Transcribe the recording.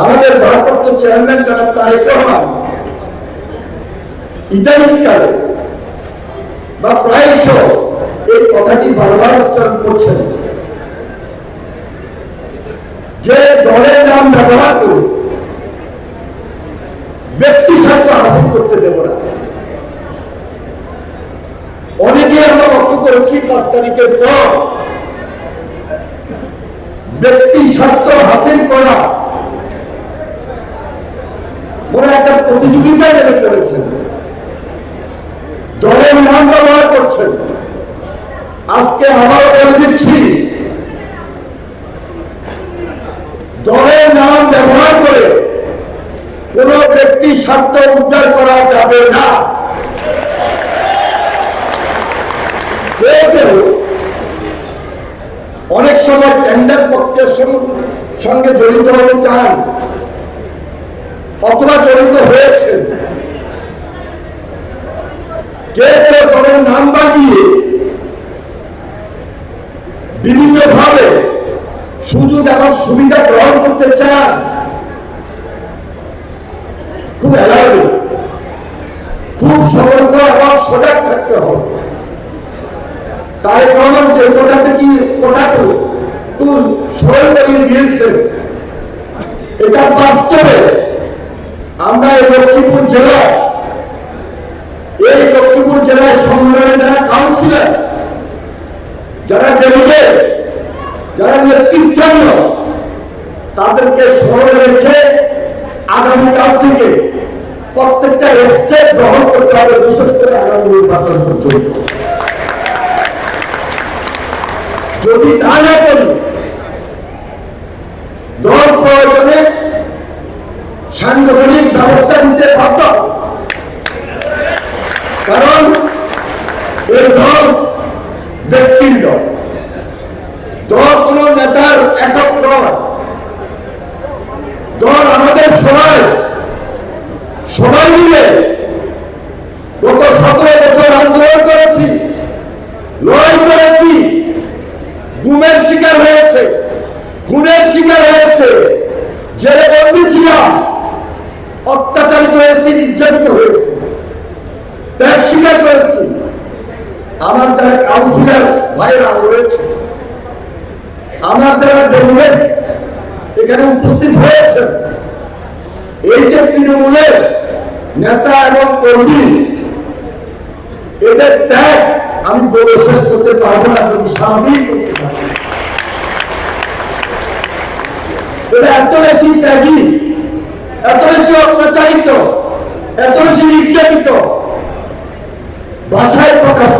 আমাদের ভারপ্রাপ্ত চেয়ারম্যান জনাব তারেক রহমান ইদানিংকালে বা প্রায়শ এই কথাটি বারবার উচ্চারণ করছেন। যে দলের নাম ব্যবহার করে ব্যক্তি স্বার্থ হাসিল করতে দেব না। অনেকে আমরা লক্ষ্য করেছি পাঁচ তারিখের পর ব্যক্তি স্বার্থ হাসিল করা মনে একটা প্রতিযোগিতা নেমে করেছেন দলের নাম ব্যবহার করছেন আজকে আবারও বলে দিচ্ছি, দলের নাম ব্যবহার করে কোন ব্যক্তি স্বার্থ উদ্ধার করা যাবে না। অনেক সময় টেন্ডার প্রক্রিয়ার সঙ্গে- জড়িত হতে চান অথবা জড়িত হয়েছে। কে কে দলের নাম বাগিয়ে বিভিন্ন ভাবে সুযোগ এবং সুবিধা গ্রহণ করতে চান খুব এলাকায় খুব সতর্ক এবং সজাগ থাকতে হবে। তাই রহমান যে কথাটা কি কথাটা তুই স্মরণ করিয়ে দিয়েছেন, এটা বাস্তবে লক্ষ্মীপুর জেলায়, এই লক্ষ্মীপুর জেলায় সম্মেলনে যারা কাউন্সিলর যারা ডেলিগেট যারা নেতৃস্থানীয়, তাদেরকে স্মরণে রেখে আগামীকাল থেকে প্রত্যেকটা স্টেপ গ্রহণ করতে হবে, বিশেষ করে আগামী নির্বাচন পর্যন্ত। যদি তা না করি, দল প্রয়োজনে সাংগঠনিক ব্যবস্থা নিতে বাধ্য। কারণ এই দল ব্যক্তির দল। দল কোন নেতার একক দল। দল আমাদের সবাই। সবাই মিলে গত সতেরো বছর আন্দোলন করেছি, লড়াই করেছি। গুমের শিকার হয়েছে, খুনের শিকার হয়েছে। জেলে বন্দি ছিলাম। অত্যাচারিত হয়েছি, নির্যাতিত হয়েছি ত্যাগ স্বীকার করেছি আমার যারা কাউন্সিলর ভাইরা রয়েছে, আমার যারা ডেলিগেট এখানে উপস্থিত হয়েছে, এই যে তৃণমূলের নেতা এবং কর্মী, এদের ত্যাগ আমি বলে শেষ করতে পারব না যদি স্বাভাবিক করতে পারব। এরা এত বেশি ত্যাগী অত্যাচারিত এত বেশি নির্যাতিত। ভাষায় প্রকাশ